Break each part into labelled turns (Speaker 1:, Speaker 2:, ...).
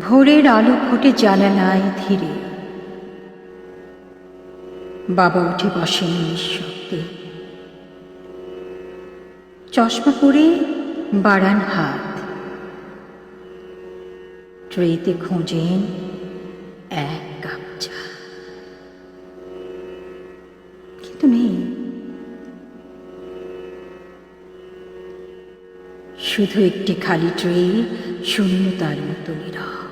Speaker 1: ভোরের আলো ফোটে জানালায় ধীরে। বাবা উঠে বসেন নিঃশব্দে। চশমা পরে বাড়ান হাত। ট্রেতে খোঁজেন এক কাপ চা। কিন্তু নেই। শুধু একটি খালি ট্রে শূন্যতার মতো নীরব।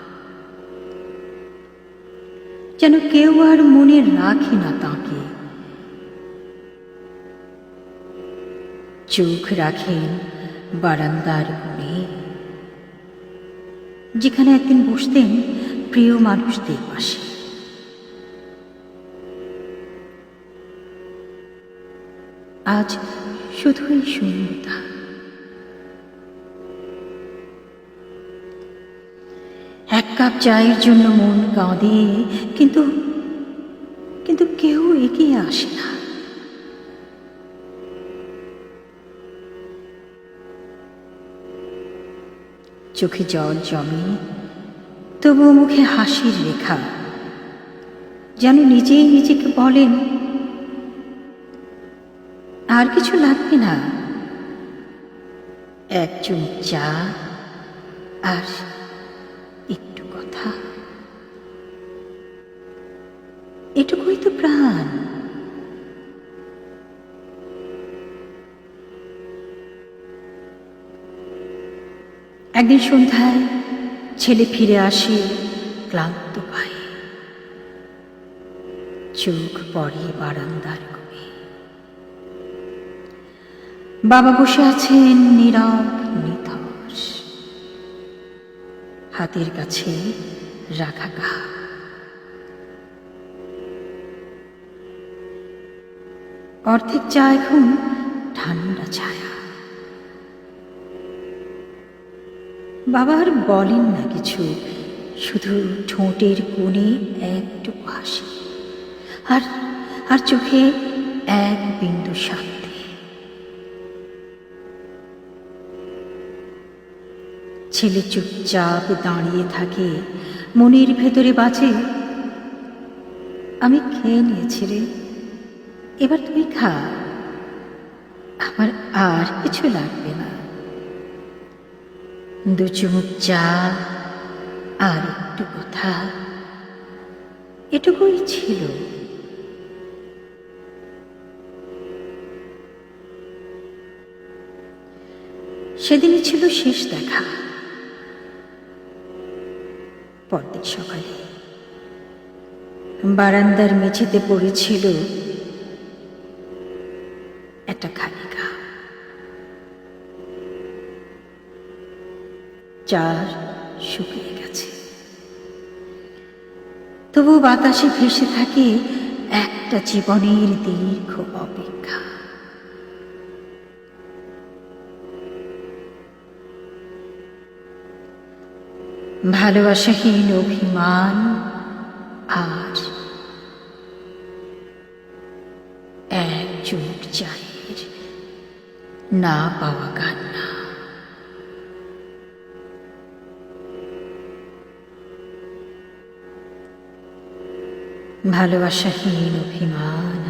Speaker 1: যেন কেউ আর মনে রাখে না তাকে। চোখ রাখেন বারান্দার কোণে। যেখানে একদিন বসতেন প্রিয় মানুষদের পাশে। আজ শুধুই শূন্যতা। এক কাপ চায়ের জন্য মন কাঁদে, কিন্তু কিন্তু কেউ এগিয়ে আসে না। চোখে জল জমে, তবুও মুখে হাসির রেখা। যেন নিজেই নিজেকে বলেন, আর কিছু লাগবে না। এক চুমুক চা আর এটুকুই তো প্রাণ। একদিন সন্ধ্যায় ছেলে ফিরে আসে ক্লান্ত পায়ে। চোখ পড়ে বারান্দার কোণে। বাবা বসে আছেন নীরব নিথর হাতের কাছে রাখা গা অর্ধেক চা এখন ঠান্ডা ছায়া। বাবা আর বলেন না কিছু, শুধু ঠোঁটের কোণে একটুকু হাসি আর আর চোখে এক বিন্দু শান্তি। ছেলে চুপচাপ দাঁড়িয়ে থাকে, মনের ভেতরে বাঁচে আমি খেয়ে নিয়েছি রে। এবার তুমি খা। আমার আর কিছু লাগবে না। দু চুমুক চা আর একটু কথা। এটুকুই ছিল। সেদিনই ছিল শেষ দেখা। পরদিন সকালে। বারান্দার মেঝেতে পড়েছিল একটা খালি গা। চার শুকিয়ে গেছে। তবু বাতাসে ভেসে থাকে একটা জীবনের দীর্ঘ অপেক্ষা। ভালোবাসাহীন অভিমান আর না পাওয়া কান্না। ভালোবাসাহীন অভিমান।